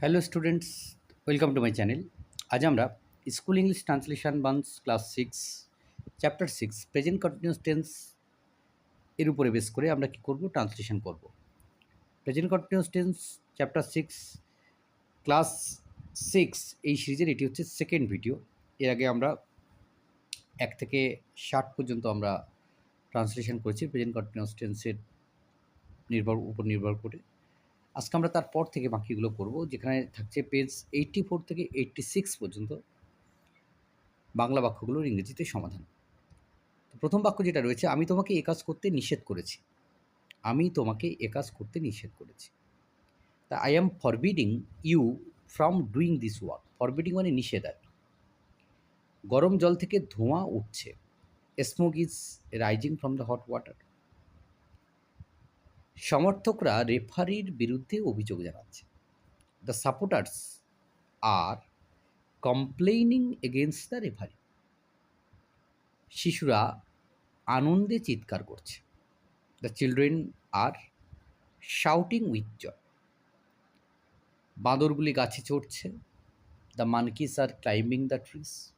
Hello students welcome to my channel আজ আমরা school English translation buns class six chapter six present continuous tense এর উপরে base করে আমরা কি করব? ট্রান্সলেশন করব। Present continuous tense chapter six class six এই সিরিজের এটি হচ্ছে সেকেন্ড ভিডিও এর আগে আমরা এক থেকে ষাট পর্যন্ত আমরা ট্রান্সলেশন করেছি প্রেজেন্ট কন্টিনিউস টেন্সের নির্ভর, উপর নির্ভর করে। আজকে আমরা তারপর থেকে বাকিগুলো করব, যেখানে থাকছে পেজ এইটটি ফোর থেকে এইটটি সিক্স পর্যন্ত বাংলা বাক্যগুলোর ইংরেজিতে সমাধান। প্রথম বাক্য যেটা রয়েছে, আমি তোমাকে এ কাজ করতে নিষেধ করেছি। আমি তোমাকে এ কাজ করতে নিষেধ করেছি। তা I am forbidding you from doing this work forbidding মানে নিষেধ আর গরম জল থেকে ধোঁয়া উঠছে। Smoke is rising from the hot water সমর্থকরা রেফারির বিরুদ্ধে অভিযোগ জানাচ্ছে। The supporters are complaining against the referee শিশুরা আনন্দে চিৎকার করছে। The children are shouting with joy বাঁদরগুলি গাছে চড়ছে। The monkeys are climbing the trees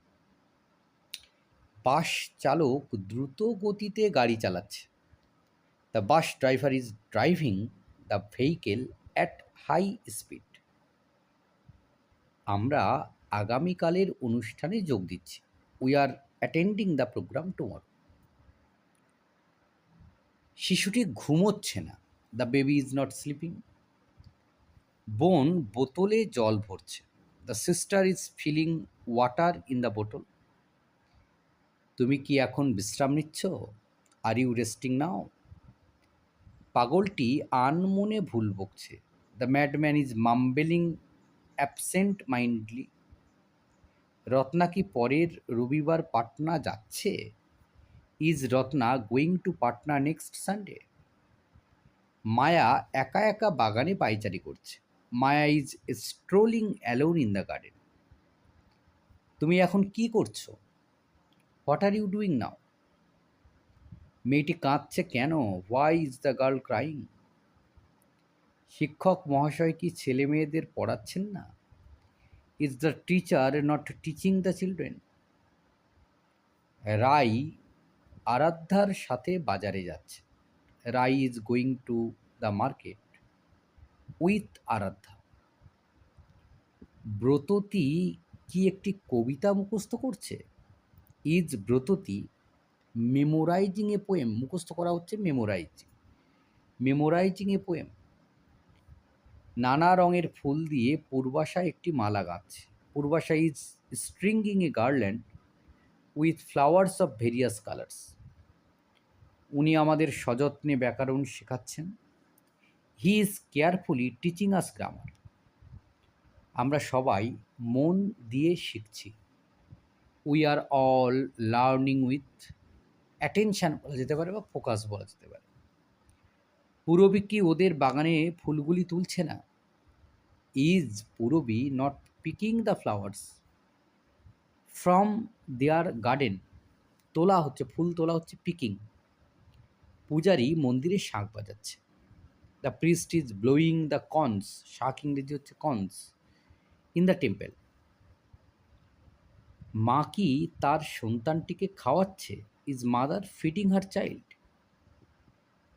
bus চালক দ্রুত গতিতে গাড়ি চালাচ্ছে। The bus driver is driving the vehicle at high speed আমরা আগামীকালের অনুষ্ঠানে যোগ দিচ্ছি। We are attending the programme tomorrow শিশুটি ঘুমোচ্ছে না। The baby is not sleeping বোন বোতলে জল ভরছে। The sister is filling water in the বোতল তুমি কি এখন বিশ্রাম নিচ্ছ? আর ইউ রেস্টিং নাও পাগলটি আনমনে ভুল বকছে। The madman is mumbling absent mindly Ratna কি পরের রবিবার পাটনা যাচ্ছে? Is Ratna going to Patna next Sunday Maya একা একা বাগানে পাইচারি করছে। Maya is strolling alone in the garden তুমি এখন কি করছ? What are you doing now মেয়েটি কাঁদছে কেন? Why is the girl crying শিক্ষক মহাশয় কি ছেলে মেয়েদের পড়াচ্ছেন না? Is the teacher not teaching the children Rai আরাধ্যার সাথে বাজারে যাচ্ছে। Rai is going to the market with Aradhya. Bratati কি একটি কবিতা মুখস্থ করছে? Is Bratati memorising a poem মুখস্থ করা হচ্ছে মেমোরাইজিং মেমোরাইজিং এ পোয়েম নানা রঙের ফুল দিয়ে পূর্বাশা একটি মালা গাছ Purbasha is stringing a garland with flowers of various colours উনি আমাদের সযত্নে ব্যাকরণ শেখাচ্ছেন। He is carefully teaching us grammar আমরা সবাই মন দিয়ে শিখছি। We are all learning with attention বলা যেতে পারে বা ফোকাস বলা যেতে পারে। পূরবী কি ওদের বাগানে ফুলগুলি তুলছে না? Is Purabi not picking the flowers from their garden তোলা হচ্ছে, ফুল তোলা হচ্ছে পিকিং পূজারি মন্দিরে শাঁখ বাজাচ্ছে। The priest is blowing the conch শাঁখ ইংরেজি হচ্ছে কনস ইন দ্য টেম্পেল মা কি তার সন্তানটিকে খাওয়াচ্ছে? Is mother feeding her child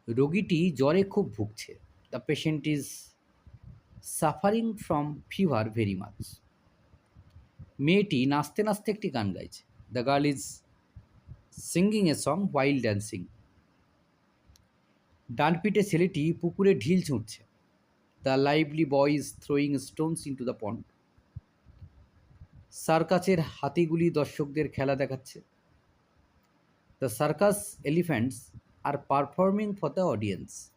রোগীটি জ্বরে খুব ভুগছে। The patient is suffering from fever very much মেয়েটি নাচতে নাচতে একটি গান গাইছে। The girl is singing a song while dancing ডানপিটে ছেলেটি পুকুরে ঢিল ছুঁড়ছে। The lively boy is throwing stones into the pond সার্কাসের হাতিগুলি দর্শকদের খেলা দেখাচ্ছে। The circus elephants are performing for the audience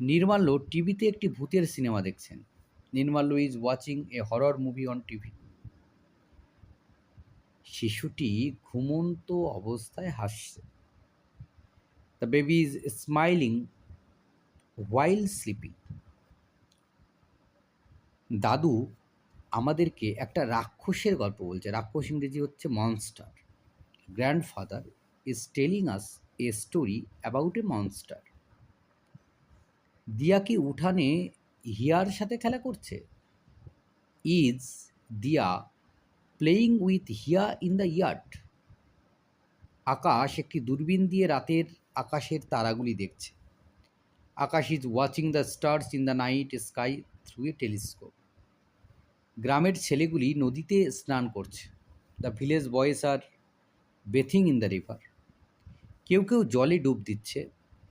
Nirmalya টিভিতে একটি ভূতের সিনেমা দেখছেন। Nirmalya is watching a horror movie on TV শিশুটি ঘুমন্ত অবস্থায় হাসছে। The baby is smiling while sleeping দাদু আমাদেরকে একটা রাক্ষসের গল্প বলছে। রাক্ষস ইংরেজি হচ্ছে monster grandfather is telling us a story about a monster Diya কি উঠানে হিয়ার সাথে খেলা করছে? Is Diya playing with Hiya in the yard Akash একটি দূরবীন দিয়ে রাতের আকাশের তারাগুলি দেখছে। Akash is watching the stars in the night sky through a telescope গ্রামের ছেলেগুলি নদীতে স্নান করছে। The village boys are bathing in the river কেউ কেউ জলে ডুব দিচ্ছে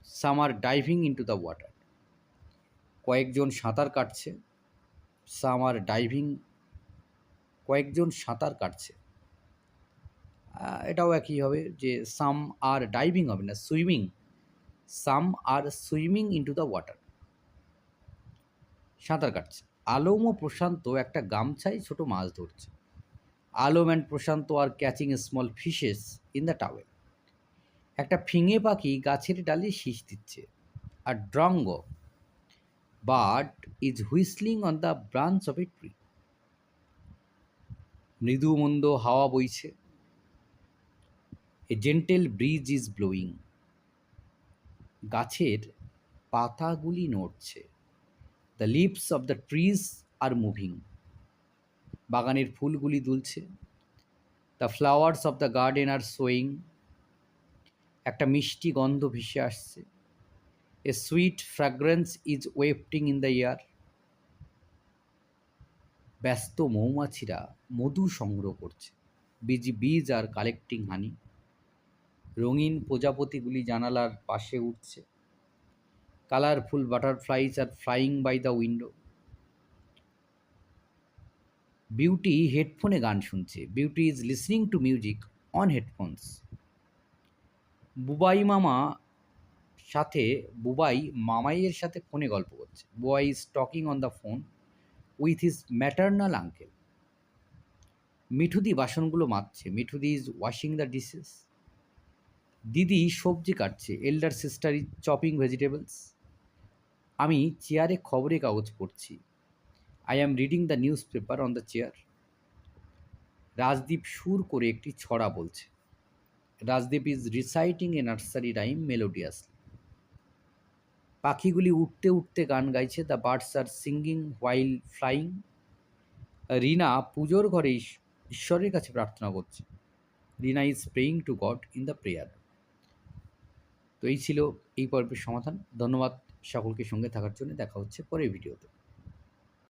some are diving into the water কয়েকজন সাঁতার কাটছে সাম আর ডাইভিং কয়েকজন সাঁতার কাটছে। এটাও একই হবে যে সাম আর ডাইভিং হবে না swimming some are swimming into the water সাঁতার কাটছে। আলম ও প্রশান্ত একটা গামছায় ছোট মাছ ধরছে। Alam and Prashanta are catching small fishes in the towel একটা ফিঙে পাখি গাছের ডালে শীষ দিচ্ছে। A drongo bird is whistling on the branch of a tree মৃদু মন্দ হাওয়া বইছে। A gentle breeze is blowing গাছের পাতাগুলি নড়ছে। The leaves of the trees are moving বাগানের ফুলগুলি দুলছে। The flowers of the garden are swaying একটা মিষ্টি গন্ধ ভেসে আসছে। A sweet fragrance is wafting in the air ব্যস্ত মৌমাছিরা মধু সংগ্রহ করছে। বিজি বীজ আর কালেক্টিং হানি রঙিন প্রজাপতিগুলি জানালার পাশে উঠছে। Colourful butterflies are flying by the window Beauty হেডফোনে গান শুনছে। Beauty is listening to music on headphones Bubai মামা সাথে, বুবাই মামাইয়ের সাথে ফোনে গল্প করছে। Bubai is talking on the phone with his maternal uncle Mithudi বাসনগুলো মাজছে। Mithudi is washing the dishes দিদি সবজি কাটছে। Elder sister is chopping vegetables আমি চেয়ারে খবরের কাগজ পড়ছি। I am reading the newspaper on the chair Rajdeep সুর করে একটি ছড়া বলছে। Rajdeep is reciting a nursery rhyme melodiously পাখিগুলি উঠতে উঠতে গান গাইছে the birds are singing while flying Rina পুজোর ঘরে ঈশ্বরের কাছে প্রার্থনা করছে। Rina is praying to God in the prayer তো এই ছিল এই পর্বের সমাধান। ধন্যবাদ সকলকে সঙ্গে থাকার জন্য। দেখা হচ্ছে পরের ভিডিওতে।